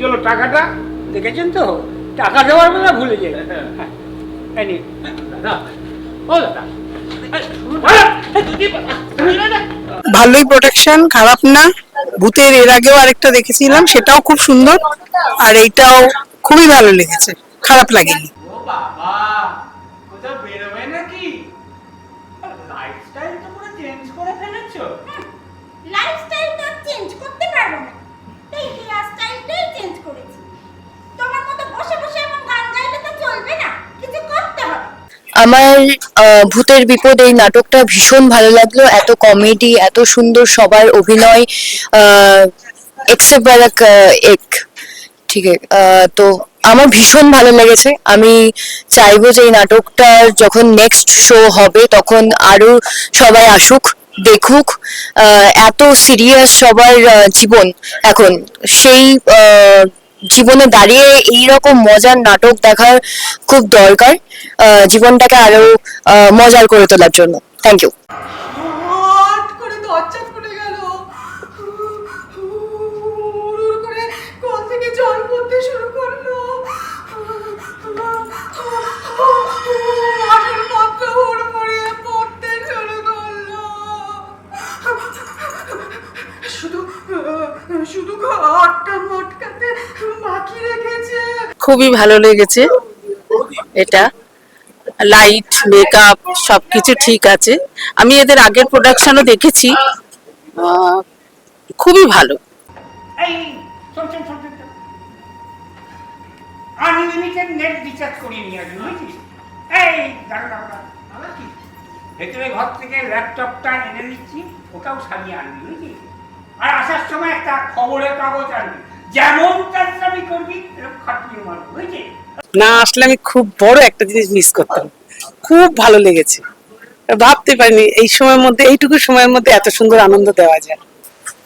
টাকাটা? দেখেছেন তো? টাকা দেওয়ার কথা ভুলে যাই। হ্যাঁ। দাদা ও দাদা। ভালোই প্রোটেকশন খারাপ না। ভূতের এর আগেও আরেকটা দেখেছিলাম সেটাও খুব সুন্দর। আর এইটাও খুবই ভালো লেগেছে। খারাপ লাগেনি। নাকি? লাইফস্টাইল তো পুরো চেঞ্জ করে ফেলেছো। লাইফস্টাইলটা আমার ভূতের বিপদ এই নাটকটা ভীষণ ভালো লাগল। এত কমেডি এত সুন্দর সবার অভিনয় এক্সেপ্ট এক। ঠিক তো আমার ভীষণ ভালো লেগেছে। আমি চাইব যে এই নাটকটার যখন নেক্সট শো হবে, তখন আরও সবাই আসুক, দেখুক এত সিরিয়াস সবার জীবন এখন। সেই জীবনে দাঁড়িয়ে এইরকম মজার নাটক দেখার খুব দরকার জীবনটাকে আরও মজার করে তোলার জন্য। থ্যাংক ইউ শুধু শুধু রেখেছে খুবই ভালো লেগেছে। এটা লাইট মেকআপ সবকিছু ঠিক আছে। আমি এদের আগের প্রোডাকশনও দেখেছি। খুবই ভালো। ঘর থেকে ল্যাপটপটা নিচ্ছি ওটাও আনবি আর আসার সময় একটা খবরের কাগজ আনবি। যেমন চাকরি করবি এরকম খাটিয়ে মারবি বুঝেছিস? না আসলে আমি খুব বড় একটা জিনিস মিস করতাম। খুব ভালো লেগেছে। ভাবতে পারিনি এই সময়ের মধ্যে এইটুকু সময়ের মধ্যে এত সুন্দর আনন্দ দেওয়া যায়।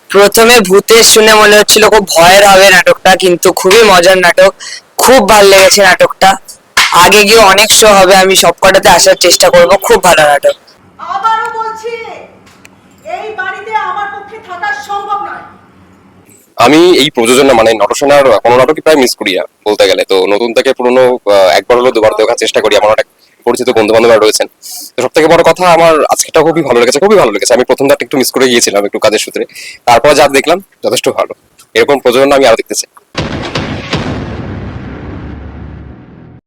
প্রথমে ভূতের শুনে মনে হচ্ছিল খুব ভয়ের হবে নাটকটা কিন্তু খুবই মজার নাটক। খুব ভালো লেগেছে নাটকটা। আগে গিয়ে অনেক শো হবে আমি সবকটাতে আসার চেষ্টা করব। খুব ভালো নাটক। আবারও বলছি এই বাড়িতে আমার পক্ষে থাকা সম্ভব নয় আমি এই প্রযোজনা মানে নটসেনার কোনো নাটকই প্রায় মিস করি বলতে গেলে। তো নতুন থেকে পুরনো একবার হলো দুবার দেখার চেষ্টা করি। আমার পরিচিত বন্ধু বান্ধবরা রয়েছেন। তো সব থেকে বড় কথা, আমার আজকেটা খুবই ভালো লেগেছে, খুবই ভালো লেগেছে। আমি প্রথম একটু মিস করে গিয়েছিলাম একটু কাজের সূত্রে। তারপর যা দেখলাম, যথেষ্ট ভালো। এরকম প্রযোজনা আমি আরও দেখতে চাই।